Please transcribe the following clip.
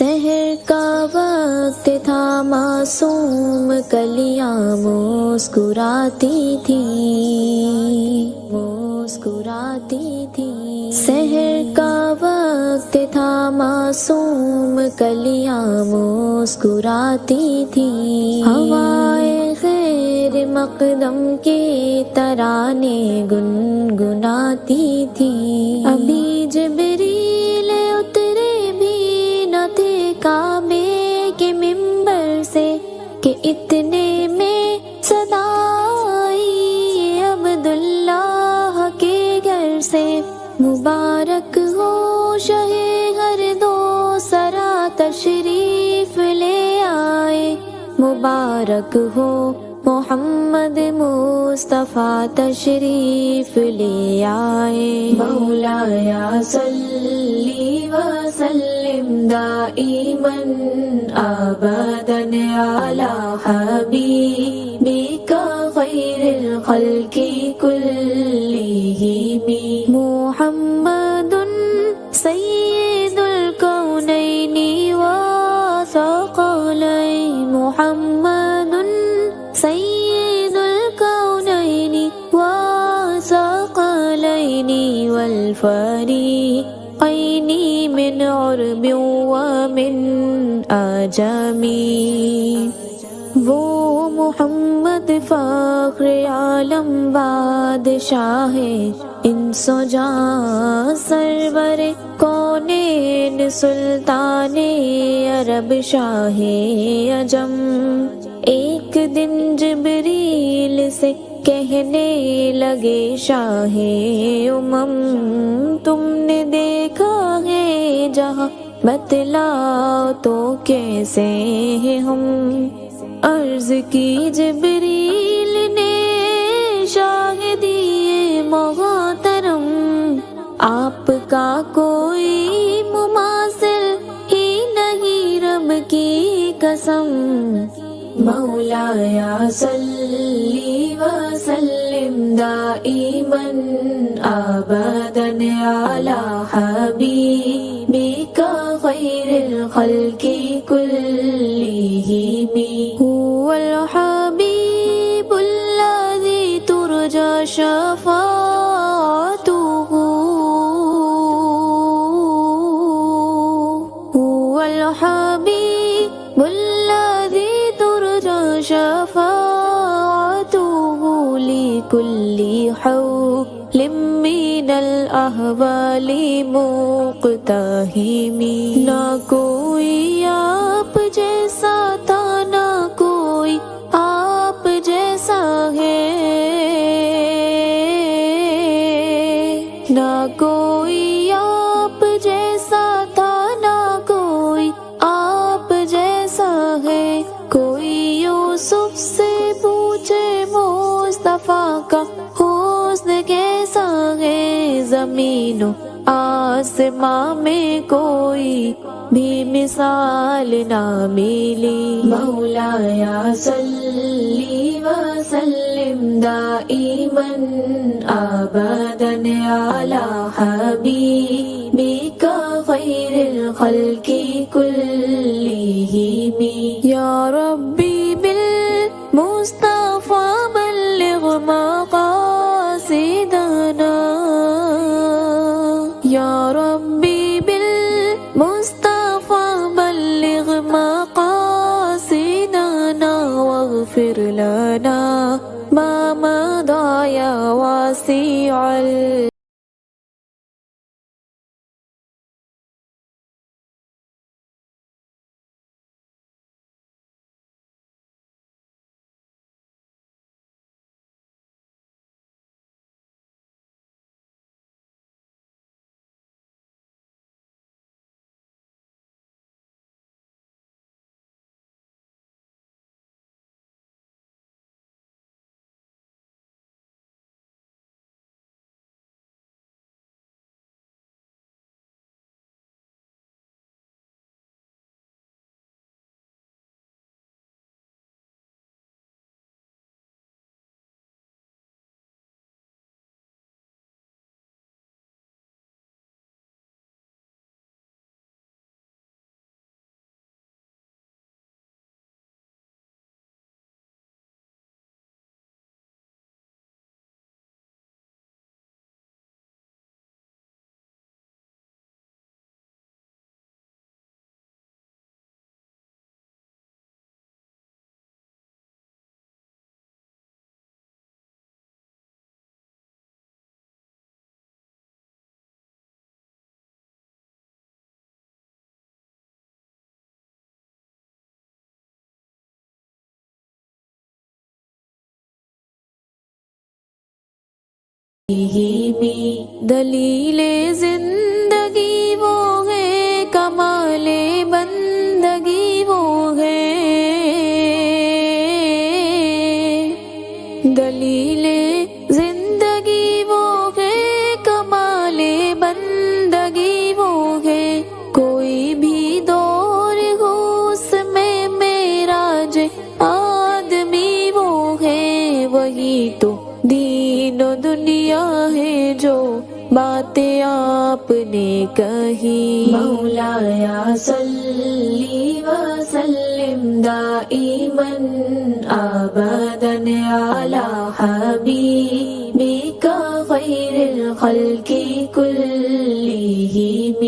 سحر کا وقت تھا، معصوم کلیاں مسکراتی تھی۔ مسکراتی تھی۔ سحر کا وقت تھا، معصوم کلیاں مسکراتی تھی۔ ہوائے خیر مقدم کے ترانے گنگناتی تھی۔ ابھی جبریل اتنے میں صدا آئی عبداللہ کے گھر سے مبارک ہو شہ ہر دو سرا تشریف لے آئے، مبارک ہو محمد مصطفى تشريف لي آئے مولایا صلی وسلم دائما أبدا على حبيبك خير الخلق كلهم محمد سيد وثقلین والفریقین من عرب ومن آجمی وہ محمد فخر عالم بادشاہ ان سو جہاں سرور کونین سلطان عرب شاہ عجم. ایک کہنے لگے، شاہ امم، تم نے دیکھا ہے جہاں بتلاؤ تو کیسے ہیں ہم؟ عرض کی جبریل نے شاہ دیے محترم، آپ کا کوئی مماثل ہی نہیں، رب کی قسم۔ مولا یا صلی وسلم دائیمن آبادن علی حبیبک خیر الخلق کلہم هو الحبیب الذی ترجى شفاعته شفاعته لكل حول من الأهوال مقتهمين ناكو يا بجي زمین و آسماں میں کوئی بھی مثال نہ ملی۔ مولا یا صلی وسلم دائیمن آبادن علی حبیبک خیر الخلق کلہم یا ربی بالمصطفى بلغ مقاصدنا واغفر لنا ما مضى يا واسع ال دلیل زندگی وہ ہے کمال بندگی وہ ہے دلیل زندگی وہ ہے کمال بندگی وہ ہے کوئی بھی دور ہو اس میں میراج آدمی وہ ہے وہی تو دین و دنیا ہے جو باتیں آپ نے کہی۔ مولا یا صلی وسلم دائماً آباداً علی حبیبک خیر الخلق کلہم